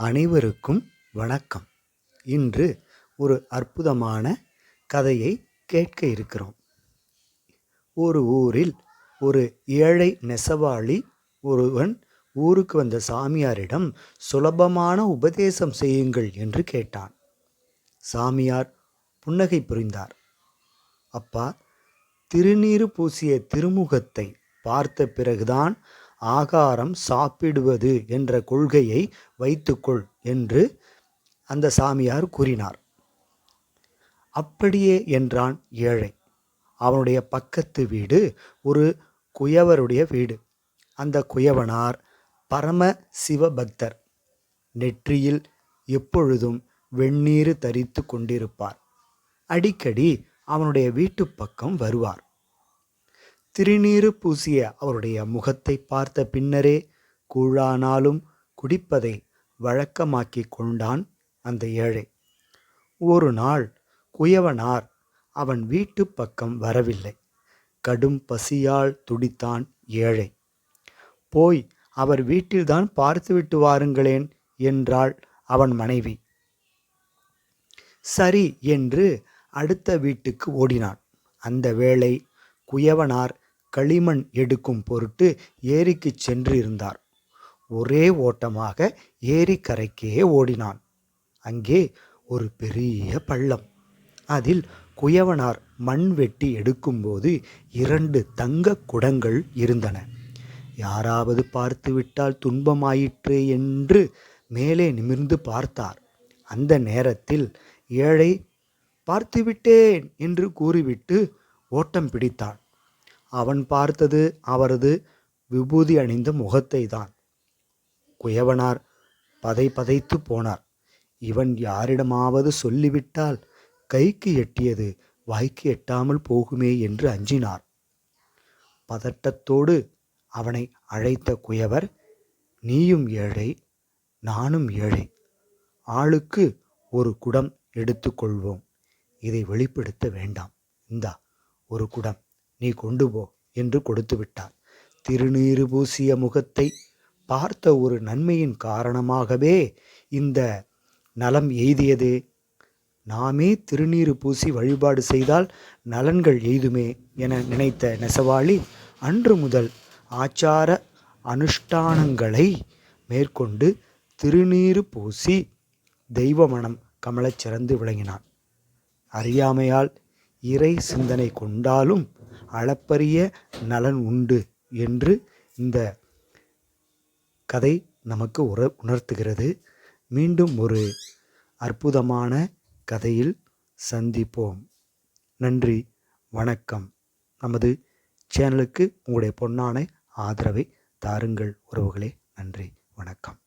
அனைவருக்கும் வணக்கம். இன்று ஒரு அற்புதமான கதையை கேட்க இருக்கிறோம். ஒரு ஊரில் ஒரு ஏழை நெசவாளி ஒருவன் ஊருக்கு வந்த சாமியாரிடம் சுலபமான உபதேசம் செய்யுங்கள் என்று கேட்டான். சாமியார் புன்னகை புரிந்தார். அப்பா திருநீறு பூசிய திருமுகத்தை பார்த்த பிறகுதான் ஆகாரம் சாப்பிடுவது என்ற கொள்கையை வைத்துக்கொள் என்று அந்த சாமியார் கூறினார். அப்படியே என்றான் ஏழை. அவனுடைய பக்கத்து வீடு ஒரு குயவருடைய வீடு. அந்த குயவனார் பரம சிவபக்தர். நெற்றியில் எப்பொழுதும் வெந்நீர் தரித்து கொண்டிருப்பார். அடிக்கடி அவனுடைய வீட்டு பக்கம் வருவார். திருநீறு பூசிய அவருடைய முகத்தை பார்த்த பின்னரே கூழானாலும் குடிப்பதை வழக்கமாக்கிக் கொண்டான் அந்த ஏழை. ஒரு நாள் குயவனார் அவன் வீட்டு பக்கம் வரவில்லை. கடும் பசியால் துடித்தான் ஏழை. போய் அவர் வீட்டில்தான் பார்த்துவிட்டு வாருங்களேன் என்றாள் அவன் மனைவி. சரி என்று அடுத்த வீட்டுக்கு ஓடினான். அந்த வேளை குயவனார் களிமண் எடுக்கும் பொருட்டு ஏரிக்கு சென்றிருந்தார். ஒரே ஓட்டமாக ஏரிக்கரைக்கே ஓடினான். அங்கே ஒரு பெரிய பள்ளம். அதில் குயவனார் மண் வெட்டி எடுக்கும்போது இரண்டு தங்க குடங்கள் இருந்தன. யாராவது பார்த்துவிட்டால் துன்பமாயிற்று என்று மேலே நிமிர்ந்து பார்த்தார். அந்த நேரத்தில் ஏழை பார்த்துவிட்டேன் என்று கூறிவிட்டு ஓட்டம் பிடித்தான். அவன் பார்த்தது அவரது விபூதி அணிந்த முகத்தை தான் குயவனார் பதை பதைத்து போனார். இவன் யாரிடமாவது சொல்லிவிட்டால் கைக்கு எட்டியது வாய்க்கு எட்டாமல் போகுமே என்று அஞ்சினார். பதட்டத்தோடு அவனை அழைத்த குயவர் நீயும் ஏழை நானும் ஏழை. ஆளுக்கு ஒரு குடம் எடுத்துக்கொள்வோம். இதை வெளிப்படுத்த வேண்டாம். இந்தா ஒரு குடம். நீ கொண்டு போ என்று கொடுத்து விட்டார். திருநீறு பூசிய முகத்தை பார்த்த ஒரு நன்மையின் காரணமாகவே இந்த நலம் எய்தியதே. நாமே திருநீறு பூசி வழிபாடு செய்தால் நலன்கள் எய்துமே என நினைத்த நெசவாளி அன்று முதல் ஆச்சார அனுஷ்டானங்களை மேற்கொண்டு திருநீறு பூசி தெய்வ மனம் கமலச் சிறந்து விளங்கினான். அறியாமையால் இறை சிந்தனை கொண்டாலும் அளப்பரிய நலன் உண்டு என்று இந்த கதை நமக்கு உற உணர்த்துகிறது. மீண்டும் ஒரு அற்புதமான கதையில் சந்திப்போம். நன்றி வணக்கம். நமது சேனலுக்கு உங்களுடைய பொன்னான ஆதரவை தாருங்கள் உறவுகளே. நன்றி வணக்கம்.